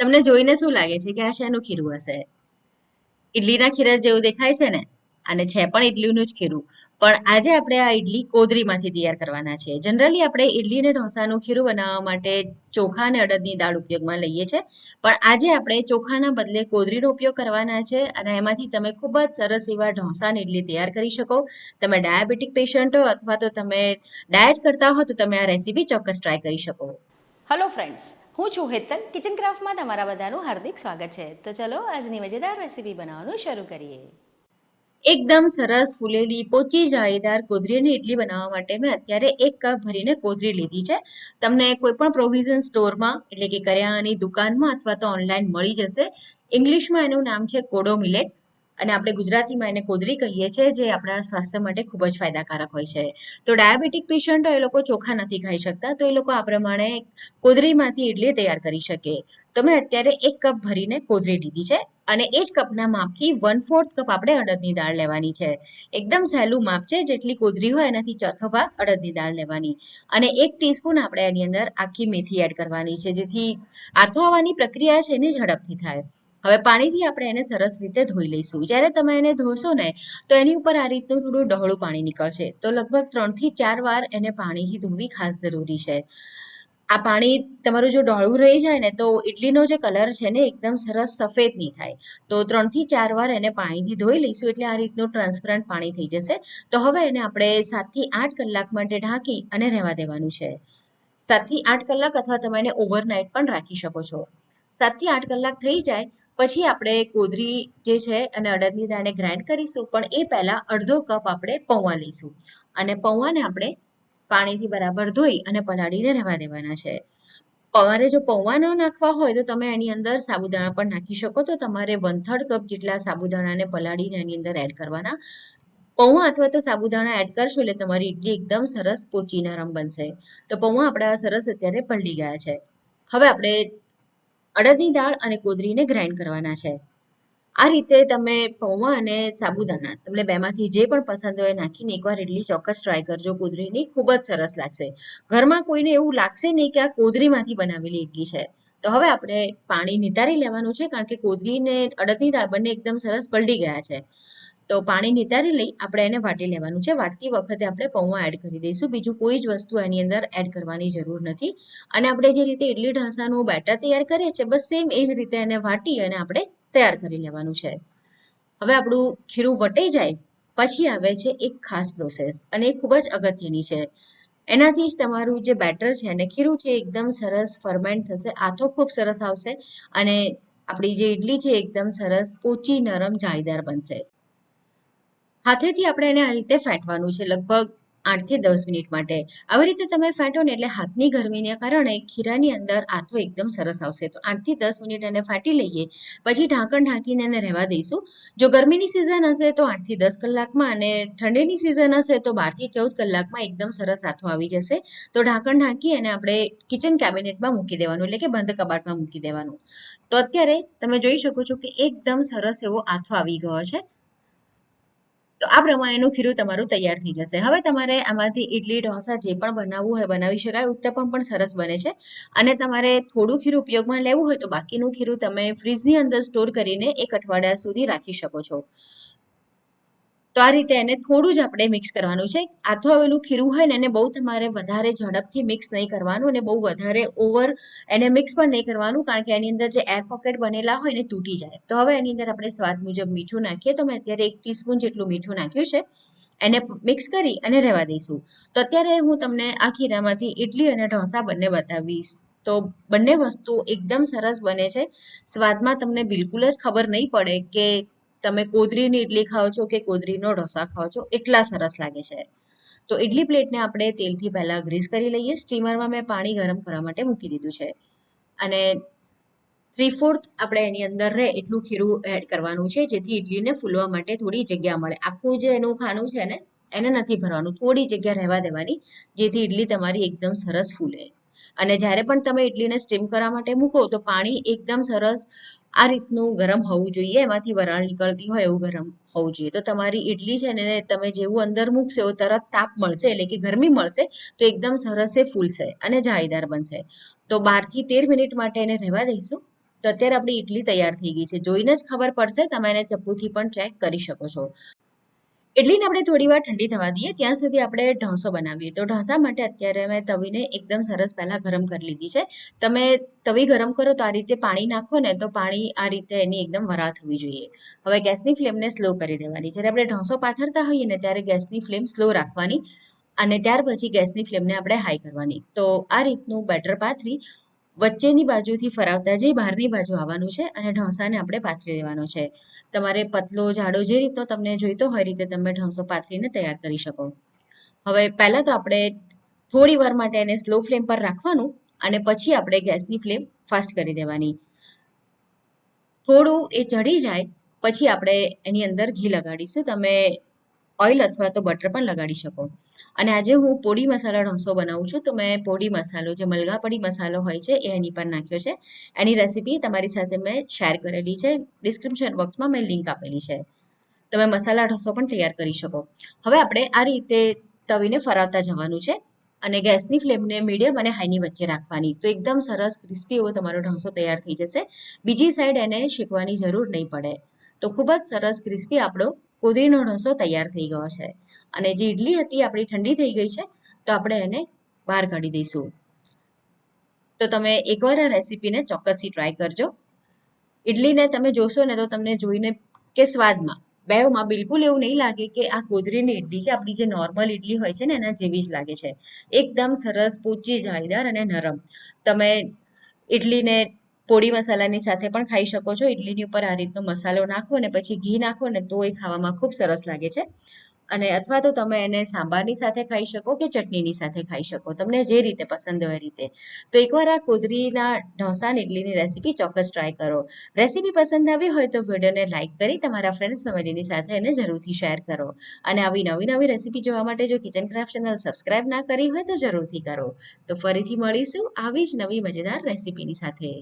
તમને જોઈને શું લાગે છે કે આ શેનું ખીરું હશે? ઇડલીના ખીરા જેવું દેખાય છે ને? અને છે પણ ઇડલીનું જ ખીરું. પણ આજે આપણે આ ઇડલી કોદરીમાંથી તૈયાર કરવાના છે જનરલી આપણે ઇડલી અને ઢોસાનું ખીરું બનાવવા માટે ચોખા અને અડદની દાળ ઉપયોગમાં લઈએ છીએ પણ આજે આપણે ચોખાના બદલે કોદરીનો ઉપયોગ કરવાના છે અને એમાંથી તમે ખૂબ જ સરસ એવા ઢોસા અને ઇડલી તૈયાર કરી શકો. તમે ડાયાબિટીક પેશન્ટ હો અથવા તો તમે ડાયટ કરતા હો તો તમે આ રેસીપી ચોક્કસ ટ્રાય કરી શકો. હલો ફ્રેન્ડ્સ હું છું હેતન કિચન ક્રાફ્ટમાં તમારા બધાનું હાર્દિક સ્વાગત છે. તો ચલો, આજની મજેદાર રેસીપી બનાવવાનું શરૂ કરીએ. એકદમ સરસ ફૂલેલી, પોચી જાળીદાર કોદરીની ઇડલી બનાવવા માટે મેં અત્યારે એક કપ ભરીને કોદરી લીધી છે. તમને કોઈ પણ પ્રોવિઝન સ્ટોરમાં એટલે કે કરિયાણાની દુકાનમાં અથવા તો ઓનલાઈન મળી જશે. ઇંગ્લિશમાં એનું નામ છે કોડો મિલેટ અને આપણે ગુજરાતીમાં એને કોદરી કહીએ છીએ, જે આપણા સ્વાસ્થ્ય માટે ખૂબ જ ફાયદાકારક હોય છે. તો ડાયાબિટીક પેશન્ટ એ લોકો ચોખા નથી ખાઈ શકતા, તો એ લોકો આ પ્રમાણે કોદરીમાંથી ઇડલી તૈયાર કરી શકે. તો મેં અત્યારે એક કપ ભરીને કોદરી લીધી છે અને એ જ કપના માપથી વન ફોર્થ કપ આપણે અડદની દાળ લેવાની છે. એકદમ સહેલું માપ છે, જેટલી કોદરી હોય એનાથી ચોથો ભાગ અડદની દાળ લેવાની. અને એક ટીસ્પૂન આપણે એની અંદર આખી મેથી એડ કરવાની છે, જેથી આથો આવવાની પ્રક્રિયા છે એને ઝડપથી થાય. હવે પાણીથી આપણે એને સરસ રીતે ધોઈ લઈશું. જ્યારે તમે એને ધોશો ને, તો એની ઉપર આ રીતનું થોડું ડહોળું પાણી નીકળશે. તો લગભગ ત્રણથી ચાર વાર એને પાણીથી ધોવી ખાસ જરૂરી છે. આ પાણી તમારું જો ડહોળું રહી જાય ને, તો ઇડલીનો જે કલર છે ને, એકદમ સરસ સફેદ નહીં થાય. તો ત્રણથી ચાર વાર એને પાણીથી ધોઈ લઈશું એટલે આ રીતનું ટ્રાન્સપરન્ટ પાણી થઈ જશે. તો હવે એને આપણે સાતથી આઠ કલાક માટે ઢાંકી અને રહેવા દેવાનું છે. સાતથી આઠ કલાક અથવા તમે એને ઓવરનાઇટ પણ રાખી શકો છો. સાતથી આઠ કલાક થઈ જાય પછી આપણે કોદરી જે છે અને અડદની દાળને ગ્રાઇન્ડ કરીશું, પણ એ પહેલાં અડધો કપ આપણે પૌવા લઈશું. અને પૌવાને આપણે પાણીથી બરાબર ધોઈ અને પલાળીને રહેવા દેવાના છે. તમારે જો પૌવા ન નાખવા હોય તો તમે એની અંદર સાબુદાણા પણ નાખી શકો. તો તમારે વન થર્ડ કપ જેટલા સાબુદાણાને પલાળીને એની અંદર એડ કરવાના. પૌવા અથવા તો સાબુદાણા એડ કરશો એટલે તમારી ઇડલી એકદમ સરસ પોચી નરમ બનશે. તો પૌવા આપણા સરસ અત્યારે પલળી ગયા છે. હવે આપણે અડદની દાળ અને કોદરીને ગ્રાઇન્ડ કરવાના છે. આ રીતે તમે પૌવા અને સાબુદાણા તમને બેમાંથી જે પણ પસંદ હોય નાખીને એકવાર ઇડલી ચોક્કસ ટ્રાય કરજો. કોદરીની ખૂબ જ સરસ લાગશે. ઘરમાં કોઈને એવું લાગશે નહીં કે આ કોદરીમાંથી બનાવેલી ઇડલી છે. તો હવે આપણે પાણી નિતારી લેવાનું છે કારણ કે કોદરી ને અડદની દાળ બંને એકદમ સરસ પલળી ગયા છે. તો પાણી નિતારી લઈ આપણે એને વાટી લેવાનું છે. વાટતી વખતે આપણે પૌવા એડ કરી દઈશું. બીજું કોઈ જ વસ્તુ એની અંદર એડ કરવાની જરૂર નથી. અને આપણે જે રીતે ઇડલી ઢાંસાનું બેટર તૈયાર કરીએ છીએ, બસ સેમ એ જ રીતે એને વાટી અને આપણે તૈયાર કરી લેવાનું છે. હવે આપણું ખીરું વટાઈ જાય, પછી આવે છે એક ખાસ પ્રોસેસ અને એ ખૂબ જ અગત્યની છે. એનાથી જ તમારું જે બેટર છે અને ખીરું છે એકદમ સરસ ફર્મેન્ટ થશે, આથો ખૂબ સરસ આવશે અને આપણી જે ઇડલી છે એકદમ સરસ પોચી નરમ જાળીદાર બનશે. હાથેથી આપણે એને આ રીતે ફેંટવાનું છે, લગભગ આઠથી દસ મિનિટ માટે. આવી રીતે તમે ફેંટો ને એટલે હાથની ગરમીને કારણે ખીરાની અંદર આથો એકદમ સરસ આવશે. તો આઠથી દસ મિનિટ એને ફાટી લઈએ, પછી ઢાંકણ ઢાંકીને એને રહેવા દઈશું. જો ગરમીની સિઝન હશે તો આઠથી દસ કલાકમાં અને ઠંડીની સિઝન હશે તો બારથી ચૌદ કલાકમાં એકદમ સરસ આથો આવી જશે. તો ઢાંકણ ઢાંકી અને આપણે કિચન કેબિનેટમાં મૂકી દેવાનું, એટલે કે બંધ કબાટમાં મૂકી દેવાનું. તો અત્યારે તમે જોઈ શકો છો કે એકદમ સરસ એવો આથો આવી ગયો છે. તો આ પ્રમાણેનું ખીરું તમારું તૈયાર થઈ જશે. હવે તમારે આમાંથી ઇડલી ઢોસા જે પણ બનાવવું હોય બનાવી શકાય, ઉત્તપમ પણ સરસ બને છે. અને તમારે થોડું ખીરું ઉપયોગમાં લેવું હોય તો બાકીનું ખીરું તમે ફ્રીજની અંદર સ્ટોર કરીને એક અઠવાડિયા સુધી રાખી શકો છો. તો આ રીતે એને થોડું જ આપણે મિક્સ કરવાનું છે. આથો આવેલું ખીરું હોય ને, એને બહુ તમારે વધારે ઝડપથી મિક્સ નહીં કરવાનું અને બહુ વધારે ઓવર એને મિક્સ પણ નહીં કરવાનું કારણ કે એની અંદર જે એર પોકેટ બનેલા હોય ને તૂટી જાય. તો હવે એની અંદર આપણે સ્વાદ મુજબ મીઠું નાખીએ. તો મેં અત્યારે એક ટીસ્પૂન જેટલું મીઠું નાખ્યું છે. એને મિક્સ કરી અને રહેવા દઈશું. તો અત્યારે હું તમને આ ખીરામાંથી ઇડલી અને ઢોસા બંને બતાવીશ. તો બંને વસ્તુ એકદમ સરસ બને છે. સ્વાદમાં તમને બિલકુલ જ ખબર નહીં પડે કે તમે કોદરીની ઇડલી ખાઓ છો કે કોદરીનો ઢોસા ખાઓ છો, એટલા સરસ લાગે છે. તો ઇડલી પ્લેટને આપણે તેલથી પહેલાં ગ્રીસ કરી લઈએ. સ્ટીમરમાં મેં પાણી ગરમ કરવા માટે મૂકી દીધું છે. અને થ્રી ફોર્થ આપણે એની અંદર રહે એટલું ખીરું એડ કરવાનું છે, જેથી ઇડલીને ફૂલવા માટે થોડી જગ્યા મળે. આખું જે એનું ખાનું છે ને, એને નથી ભરવાનું. થોડી જગ્યા રહેવા દેવાની, જેથી ઇડલી તમારી એકદમ સરસ ફૂલે. અને જ્યારે પણ તમે ઇડલીને સ્ટીમ કરવા માટે મૂકો, તો પાણી એકદમ સરસ આ રીતનું ગરમ હોવું જોઈએ. એમાંથી વરાળ નીકળતી હોય એવું ગરમ હોવું જોઈએ. તો તમારી ઇડલી છે ને તમે જેવું અંદર મૂકશો એવું તરત તાપ મળશે, એટલે કે ગરમી મળશે, તો એકદમ સરસ ફૂલશે અને જાળીદાર બનશે. તો બારથી તેર મિનિટ માટે એને રહેવા દઈશું. તો અત્યારે આપણી ઇડલી તૈયાર થઈ ગઈ છે. જોઈને જ ખબર પડશે, તમે એને ચપ્પુથી પણ ચેક કરી શકો છો. ઇડલીને આપણે થોડી વાર ઠંડી થવા દઈએ, ત્યાં સુધી આપણે ઢોસો બનાવીએ. તો ઢોસા માટે અત્યારે મેં તવીને એકદમ સરસ પહેલાં ગરમ કરી લીધી છે. તમે તવી ગરમ કરો તો આ રીતે પાણી નાખો ને તો પાણી આ રીતે એની એકદમ વરાળ થવી જોઈએ. હવે ગેસની ફ્લેમને સ્લો કરી દેવાની. જ્યારે આપણે ઢોસો પાથરતા હોઈએ ને ત્યારે ગેસની ફ્લેમ સ્લો રાખવાની અને ત્યાર પછી ગેસની ફ્લેમને આપણે હાઈ કરવાની. તો આ રીતનું બેટર પાથરી વચ્ચેની બાજુથી ફરાવતા જઈ બહારની બાજુ આવવાનું છે અને ઢોસાને આપણે પાથરી દેવાનો છે. તમારે પતલો જાડો જે રીતનો તમને જોઈતો હોય રીતે તમે ઢોસો પાથરીને તૈયાર કરી શકો. હવે પહેલાં તો આપણે થોડી વાર માટે એને સ્લો ફ્લેમ પર રાખવાનું અને પછી આપણે ગેસની ફ્લેમ ફાસ્ટ કરી દેવાની. થોડું એ ચડી જાય, પછી આપણે એની અંદર ઘી લગાડીશું. તમે ઓઇલ અથવા તો બટર પણ લગાડી શકો. અને આજે હું પોડી મસાલા ઢોસો બનાવું છું, તો મેં પોડી મસાલો, જે મલગાપડી મસાલો હોય છે, એ એની પર નાખ્યો છે. એની રેસીપી તમારી સાથે મેં શેર કરેલી છે. ડિસ્ક્રિપ્શન બોક્સમાં મેં લિંક આપેલી છે. તમે મસાલા ઢોસો પણ તૈયાર કરી શકો. હવે આપણે આ રીતે તવીને ફરાવતા જવાનું છે અને ગેસની ફ્લેમને મીડિયમ અને હાઈની વચ્ચે રાખવાની. તો એકદમ સરસ ક્રિસ્પી એવો તમારો ઢોસો તૈયાર થઈ જશે. બીજી સાઈડ એને શેકવાની જરૂર નહીં પડે. તો ખૂબ જ સરસ ક્રિસ્પી આપણો કોદરીનો ઢોસો તૈયાર થઈ ગયો છે. અને જે ઇડલી હતી આપણી ઠંડી થઈ ગઈ છે, તો આપણે એને બહાર કાઢી દઈશું. તો તમે એકવાર આ રેસીપીને ચોક્કસથી ટ્રાય કરજો. ઇડલીને તમે જોશો ને તો તમને જોઈને કે સ્વાદમાં. બેવમાં બિલકુલ એવું નહીં લાગે કે આ કોદરીની ઇડલી છે, આપણી જે નોર્મલ ઇડલી હોય છે ને એના જેવી જ લાગે છે. એકદમ સરસ પોચી જાળીદાર અને નરમ. તમે ઇડલીને પોડી મસાલાની સાથે પણ ખાઈ શકો છો. ઇડલીની ઉપર આ રીતનો મસાલો નાખો અને પછી ઘી નાખો ને તો એ ખાવામાં ખૂબ સરસ લાગે છે. અને અથવા તો તમે એને સાંભારની સાથે ખાઈ શકો કે ચટણીની સાથે ખાઈ શકો. તમને જે રીતે પસંદ હોય રીતે. તો એકવાર આ કોદરીના ઢોસા ઇડલીની રેસીપી ચોક્કસ ટ્રાય કરો. રેસીપી પસંદ આવી હોય તો વિડીયોને લાઇક કરી તમારા ફ્રેન્ડ્સ ફેમિલીની સાથે એને જરૂરથી શેર કરો. અને આવી નવી નવી રેસીપી જોવા માટે જો કિચન ક્રાફ્ટ ચેનલ સબસ્ક્રાઇબ ના કરી હોય તો જરૂરથી કરો. તો ફરીથી મળીશું આવી જ નવી મજેદાર રેસીપીની સાથે.